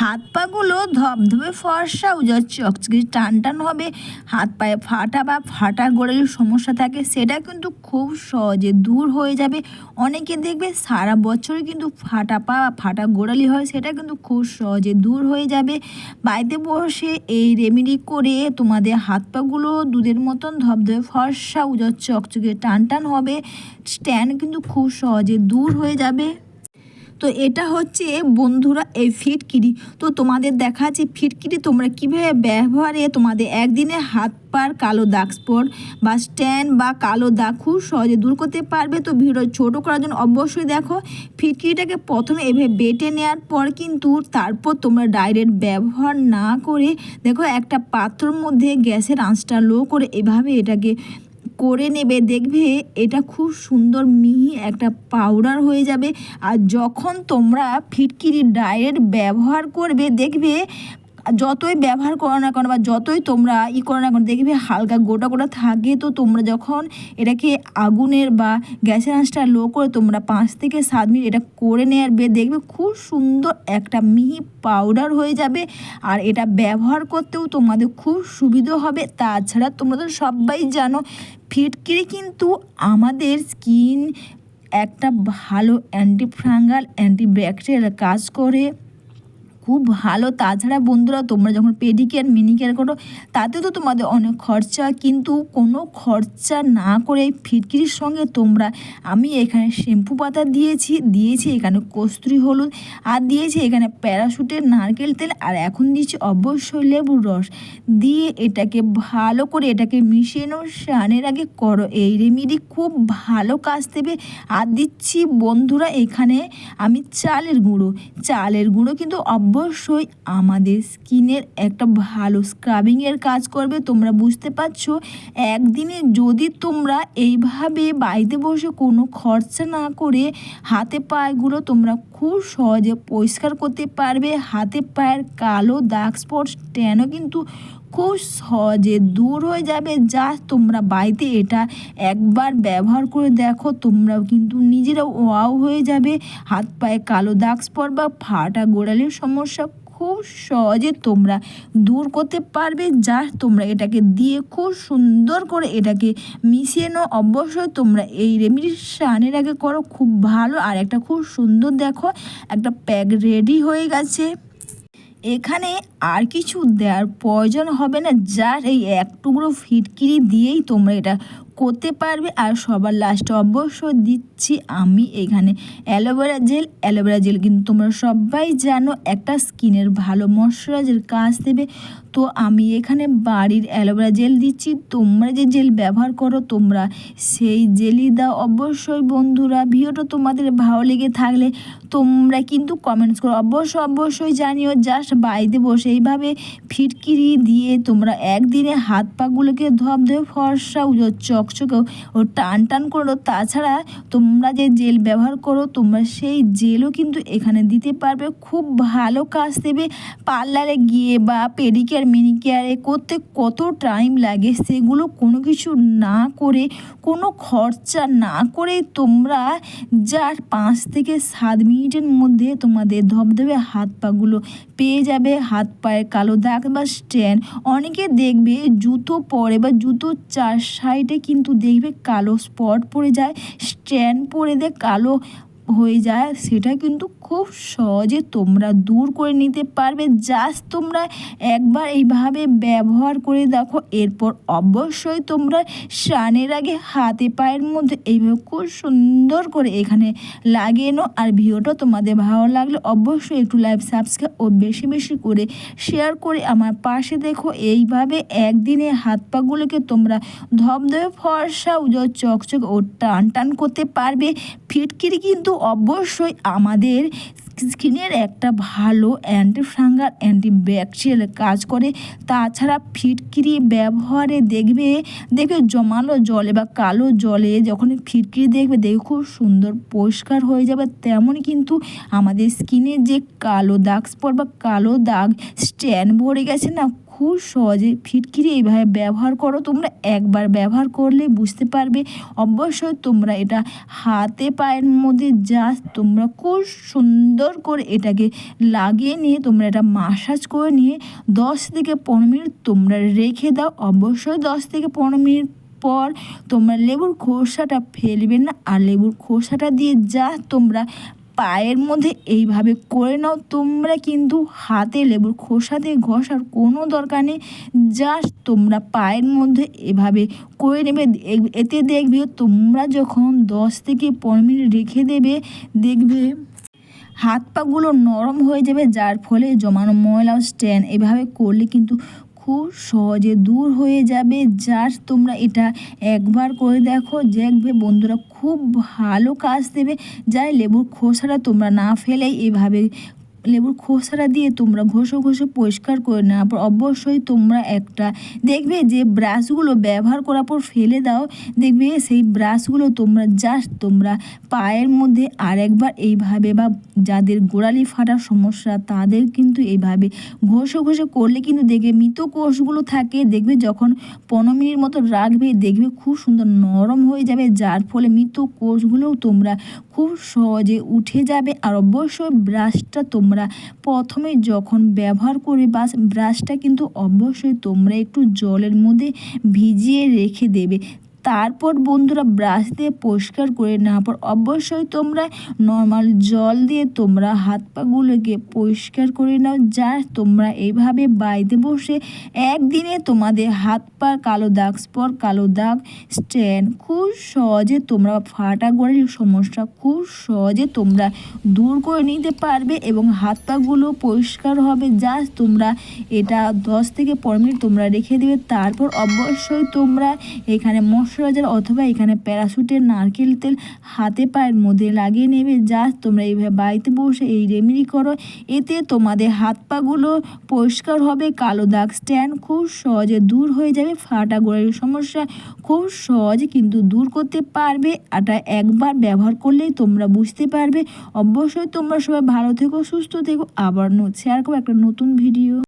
হাত পাগুলো ধবধবে ফর্সা উজার চকচকে টান টান হবে। হাত পায়ে ফাটা বা ফাটা গোড়ালির সমস্যা থাকে, সেটা কিন্তু খুব সহজে দূর হয়ে যাবে। অনেকে দেখবে সারা বছরই কিন্তু ফাটা পা বা ফাটা গোড়ালি হয়, সেটা কিন্তু খুব সহজে দূর হয়ে যাবে। বাড়িতে বসে এই রেমেডি করে তোমাদের হাত পাগুলো দুধের মতন ধবধবে, ফর্সা উজার চকচকে টান টান হবে। স্ট্যান্ড কিন্তু খুব সহজে দূর হয়ে যাবে। তো এটা হচ্ছে বন্ধুরা এই ফিটকিরি। তো তোমাদের দেখাচ্ছি ফিটকিরি, তোমরা কীভাবে ব্যবহারে তোমাদের একদিনে হাত পার কালো দাগ স্পট বা স্ট্যান্ড বা কালো দাগ খুব সহজে দূর করতে পারবে। তো ভিডিও ছোট করার জন্য অবশ্যই দেখো, ফিটকিরিটাকে প্রথমে এভাবে বেটে নেওয়ার পর কিন্তু তারপর তোমরা ডাইরেক্ট ব্যবহার না করে দেখো একটা পাত্রর মধ্যে গ্যাসের আঁচটা লো করে এভাবে এটাকে করে নেবে, দেখবে এটা খুব সুন্দর মিহি একটা পাউডার হয়ে যাবে। আর যখন তোমরা ফিটকিরি ডায়েট ব্যবহার করবে, দেখবে যতই ব্যবহার করো না কেন বা যতই তোমরা ই করো না কেন, দেখবে হালকা গোটা গোটা থাকে তো তোমরা যখন এটাকে আগুনের বা গ্যাসের আঁচটা লো করে তোমরা পাঁচ থেকে সাত মিনিট এটা করে নেওয়ার বে দেখবে খুব সুন্দর একটা মিহি পাউডার হয়ে যাবে। আর এটা ব্যবহার করতেও তোমাদের খুব সুবিধা হবে। তাছাড়া তোমরা তো সবাই জানো, ফিটকিরি কিন্তু আমাদের স্কিন একটা ভালো অ্যান্টিফ্রাঙ্গাল অ্যান্টিব্যাকটেরিয়াল কাজ করে। খুব ভালো। তাছাড়া বন্ধুরা, তোমরা যখন পেডিকেয়ার মিনিকেয়ার করো, তাতে তো তোমাদের অনেক খরচা। কিন্তু কোনো খরচা না করে ফিটকিরির সঙ্গে তোমরা, আমি এখানে শ্যাম্পু পাতা দিয়েছি দিয়েছি এখানে কস্তুরি হলুদ, আর দিয়েছি এখানে প্যারাশুটের নারকেল তেল, আর এখন দিয়েছি অবশ্যই লেবুর রস। দিয়ে এটাকে ভালো করে এটাকে মিশিয়ে নাও স্নানের আগে করো। এই রেমিডি খুব ভালো কাজ দেবে। আর দিচ্ছি বন্ধুরা, এখানে আমি চালের গুঁড়ো। চালের গুঁড়ো কিন্তু অবশ্যই আমাদের স্কিনের একটা ভালো স্ক্রাবিংয়ের কাজ করবে, তোমরা বুঝতে পারছ? একদিনে যদি তোমরা এইভাবে বাড়িতে বসে কোনো খরচা না করে হাতে পায়েগুলো তোমরা খুব সহজে পরিষ্কার করতে পারবে। হাতে পায়ের কালো দাগ স্পট ট্যানও কিন্তু খুব সহজে দূর হয়ে যাবে। যা তোমরা বাড়িতে এটা একবার ব্যবহার করে দেখো, তোমরাও কিন্তু নিজেরা ওয়াও হয়ে যাবে। হাত পায়ে কালো দাগ স্পট বা ফাটা গোড়ালির সমস্যা খুব সহজে তোমরা দূর করতে পারবে, যা তোমরা এটাকে দিয়ে খুব সুন্দর করে এটাকে মিশিয়ে নাও। অবশ্যই তোমরা এই রেমিডি স্নানের আগে করো, খুব ভালো। আর একটা খুব সুন্দর দেখো, একটা প্যাক রেডি হয়ে গেছে। এখানে আর কিছু দেওয়ার প্রয়োজন হবে না যার এই এক টুকরো ফিটকিরি দিয়েই তোমরা এটা করতে পারবে আর সবার লাস্টে অবশ্য দিচ্ছি আমি এখানে অ্যালোভেরা জেল। অ্যালোভেরা জেল কিন্তু তোমরা সবাই জানো, একটা স্কিনের ভালো ময়শ্চারাইজার কাজ দেবে। তো আমি এখানে বাড়ির অ্যালোভেরা জেল দিচ্ছি। তোমরা যে জেল ব্যবহার করো, তোমরা সেই জেলই দাও। অবশ্যই বন্ধুরা, ভিডিওটা তোমাদের ভালো লেগে থাকলে তোমরা কিন্তু কমেন্টস করো। অবশ্যই অবশ্যই জানিও জাস্ট বাড়িতে বসে এইভাবে ফিটকিরি দিয়ে তোমরা একদিনে হাত পাগুলোকে ধপ ধরে ফর্সা উজোর চকচকেও ও টান টান করো তাছাড়া তোমরা যে জেল ব্যবহার করো, তোমরা সেই জেলও কিন্তু এখানে দিতে পারবে। খুব ভালো কাজ দেবে। পার্লারে গিয়ে বা পেডিকেয়ার মিনিকেয়ারে করতে কত টাইম লাগে? সেগুলো কোনো কিছু না করে, কোনো খরচা না করে তোমরা যার পাঁচ থেকে সাত মিনিটের মধ্যে তোমাদের ধবধবে হাত পাগুলো পেয়ে যাবে, হাত পায়ের কালো দাগ বা স্ট্যান্ড অনেকে দেখবে জুতো পরে বা জুতো চার সাইডে কিন্তু দেখবে কালো স্পট পড়ে যায় স্ট্যান্ড পরে দেয় কালো হয়ে যায়, সেটা কিন্তু খুব সহজে তোমরা দূর করে নিতে পারবে। জাস্ট তোমরা একবার এইভাবে ব্যবহার করে দেখো, এরপর অবশ্যই তোমরা স্নানের আগে হাতে পায়ের মধ্যে এইভাবে খুব সুন্দর করে এখানে লাগিয়ে নাও। আর ভিডিওটা তোমাদের ভালো লাগলে অবশ্যই একটু লাইভ সাবস্ক্রাইব ও বেশি বেশি করে শেয়ার করে আমার পাশে দেখো। এইভাবে একদিনে হাত পাগুলোকে তোমরা ধবধবে ফর্সা, উজোর চকচক ও টান টান করতে পারবে। ফিটকিরি কিন্তু অবশ্যই আমাদের স্কিনের একটা ভালো অ্যান্টি ফাঙ্গাল অ্যান্টি কাজ করে। তাছাড়া ফিটকিরি ব্যবহারে দেখবে দেখবে জমালো জলে বা কালো জলে যখন ফিটকিরি দেখবে দেখবে খুব সুন্দর পরিষ্কার হয়ে যাবে। তেমনই কিন্তু আমাদের স্কিনের যে কালো দাগ, স্পট বা কালো দাগ, স্ট্যান্ড ভরে গেছে না খুব সহজে ফিটকিরি এইভাবে ব্যবহার করো। তোমরা একবার ব্যবহার করলে বুঝতে পারবে। অবশ্যই তোমরা এটা হাতে পায়ের মধ্যে জাস্ট তোমরা খুব সুন্দর করে এটাকে লাগিয়ে নিয়ে তোমরা এটা মাসাজ করে নিয়ে দশ থেকে পনেরো মিনিট তোমরা রেখে দাও। অবশ্যই দশ থেকে পনেরো মিনিট পর তোমরা লেবুর খোসাটা ফেলবে না। আর লেবুর খোসাটা দিয়ে যা তোমরা পায়ের মধ্যে এইভাবে করে নাও। তোমরা কিন্তু হাতে লেবুর খোসা দিয়ে ঘষার কোনো দরকার নেই। জাস্ট তোমরা পায়ের মধ্যে এভাবে করে নেবে। এতে দেখবে তোমরা যখন দশ থেকে পনেরো মিনিট রেখে দেবে, দেখবে হাত পাগুলো নরম হয়ে যাবে। যার ফলে জমানো ময়লা স্ট্যান্ড এভাবে করলে কিন্তু খুব সহজে দূর হয়ে যাবে। জাস্ট তোমরা এটা একবার করে দেখো, দেখবে বন্ধুরা খুব ভালো কাজ দেবে। যাই লেবুর খোসাটা তোমরা না ফেলেই এভাবে লেবুর খোসাটা দিয়ে তোমরা ঘষে ঘষে, পরিষ্কার করে নেওয়ার পর অবশ্যই তোমরা একটা দেখবে যে ব্রাশগুলো ব্যবহার করার পর ফেলে দাও। দেখবে সেই ব্রাশগুলো তোমরা জাস্ট তোমরা পায়ের মধ্যে আরেকবার এইভাবে বা যাদের গোড়ালি ফাটার সমস্যা তাদের কিন্তু এইভাবে ঘষে ঘষে করলে কিন্তু দেখবে মৃত কোষগুলো থাকে। দেখবে যখন পনেরো মিনিট মতো রাখবে, দেখবে খুব সুন্দর নরম হয়ে যাবে। যার ফলে মৃত কোষগুলোও তোমরা খুব সহজে উঠে যাবে। আর অবশ্যই ব্রাশটা তোমরা প্রথমে যখন ব্যবহার করে বাস ব্রাশটা কিন্তু অবশ্যই তোমরা একটু জলের মধ্যে ভিজিয়ে রেখে দেবে। তারপর বন্ধুরা ব্রাশ দিয়ে পরিষ্কার করে নেওয়ার পর অবশ্যই তোমরা নর্মাল জল দিয়ে তোমরা হাত পাগুলোকে পরিষ্কার করে নাও। যা তোমরা এইভাবে বাড়িতে বসে একদিনে তোমাদের হাত পা কালো দাগ, স্পট কালো দাগ, স্ট্যান্ড খুব সহজে তোমরা ফাটা গোড়ালির সমস্যা খুব সহজে তোমরা দূর করে নিতে পারবে এবং হাত পাগুলো পরিষ্কার হবে। জাস্ট তোমরা এটা দশ থেকে পনেরো মিনিট তোমরা রেখে দেবে। তারপর অবশ্যই তোমরা এখানে ময়শ্চারাইজার অথবা এখানে প্যারাশুটের নারকেল তেল হাতে পায়ের মধ্যে লাগিয়ে নেবে। জাস্ট তোমরা এইভাবে বাড়িতে বসে এই রেমেডি করো। এতে তোমাদের হাত পাগুলো পরিষ্কার হবে, কালো দাগ স্ট্যান্ড খুব সহজে দূর হয়ে যাবে, ফাটা গোড়ালির সমস্যা খুব সহজে কিন্তু দূর করতে পারবে। এটা একবার ব্যবহার করলেই তোমরা বুঝতে পারবে। অবশ্যই তোমরা সবাই ভালো থেকো, সুস্থ থেকো। আবার শেয়ার করব একটা নতুন ভিডিও